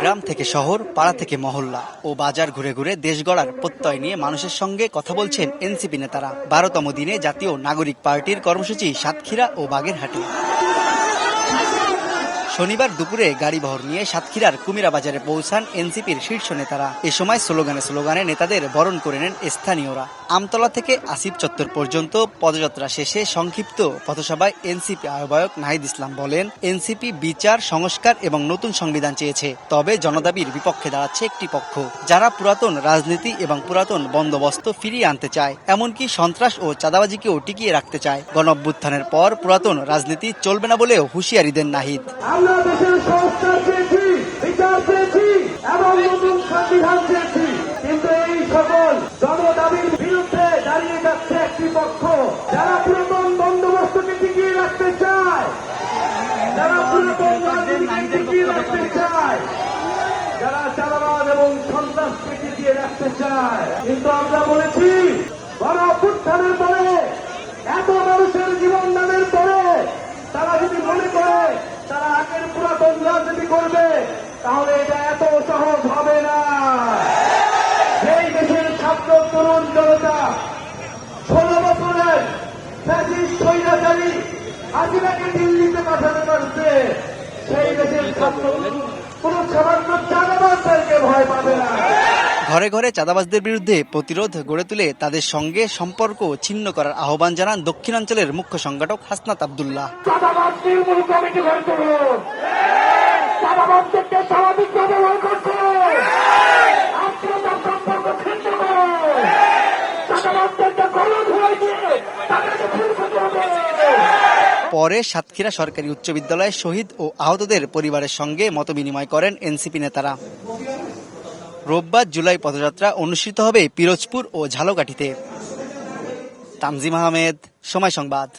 গ্রাম থেকে শহর, পাড়া থেকে মহল্লা ও বাজার ঘুরে ঘুরে দেশ গড়ার প্রত্যয় নিয়ে মানুষের সঙ্গে কথা বলছেন এনসিপি নেতারা। বারোতম দিনে জাতীয় নাগরিক পার্টির কর্মসূচি সাতক্ষীরা ও বাগেরহাটে। শনিবার দুপুরে গাড়িবহর নিয়ে সাতক্ষীরার কুমিরা বাজারে পৌঁছান এনসিপির শীর্ষ নেতারা। এ সময় স্লোগানে স্লোগানে নেতাদের বরণ করে নেন স্থানীয়রা। আমতলা থেকে আসিফ চত্বর পর্যন্ত পদযাত্রা শেষে সংক্ষিপ্ত পথসভায় এনসিপি আহ্বায়ক নাহিদ ইসলাম বলেন, এনসিপি বিচার, সংস্কার এবং নতুন সংবিধান চেয়েছে, তবে জনদাবির বিপক্ষে দাঁড়াচ্ছে একটি পক্ষ, যারা পুরাতন রাজনীতি এবং পুরাতন বন্দোবস্ত ফিরিয়ে আনতে চায়, এমনকি সন্ত্রাস ও চাঁদাবাজিকেও টিকিয়ে রাখতে চায়। গণ পর পুরাতন রাজনীতি চলবে না বলেও হুঁশিয়ারি দেন নাহিদ। আমরা দেশের সংস্কার চেয়েছি বিচার চেয়েছি এবং নতুন সংবিধান চেয়েছি কিন্তু এই সকল জনদাবির বিরুদ্ধে দাঁড়িয়ে যাচ্ছে একটি পক্ষ, যারা পুরাতন বন্দোবস্তকে টিকিয়ে রাখতে চায়। যারা পুরাতন রাজনীতিকে টিকিয়ে রাখতে চায়। যারা চালাবাদ এবং সন্ত্রাসকে টিকিয়ে রাখতে চায়। কিন্তু আমরা বলেছি গণ পরে এত মানুষের জীবন দানের পরে তারা যদি মনে করে তারা আগের পুরাতন রাজনীতি করবে তাহলে এটা এত সহজ হবে না সেই দেশের ছাত্র তরুণ জনতা ষোলো বছরের স্বৈরাচারী হাসিনাকে দিল্লিতে পাঠানো করছে সেই দেশের ছাত্র কোন সামান্য চাঁদাবাসদেরকে ভয় পাবে না। ঘরে ঘরে চাঁদাবাজদের বিরুদ্ধে প্রতিরোধ গড়ে তুলে তাদের সঙ্গে সম্পর্ক ছিন্ন করার আহ্বান জানান দক্ষিণাঞ্চলের মুখ্য সংগঠক হাসনাত আবদুল্লাহ। চাঁদাবাদ নির্মূল কমিটি গড়ে তুলুন চাঁদাবাদদেরকে স্বাভাবিকভাবে পরে সাতক্ষীরা সরকারি উচ্চ বিদ্যালয়ে শহীদ ও আহতদের পরিবারের সঙ্গে মতবিনিময় করেন এনসিপি নেতারা। রোববার জুলাই পদযাত্রা অনুষ্ঠিত হবে পিরোজপুর ও ঝালকাঠিতে। তামজিম আহমেদ, সময় সংবাদ।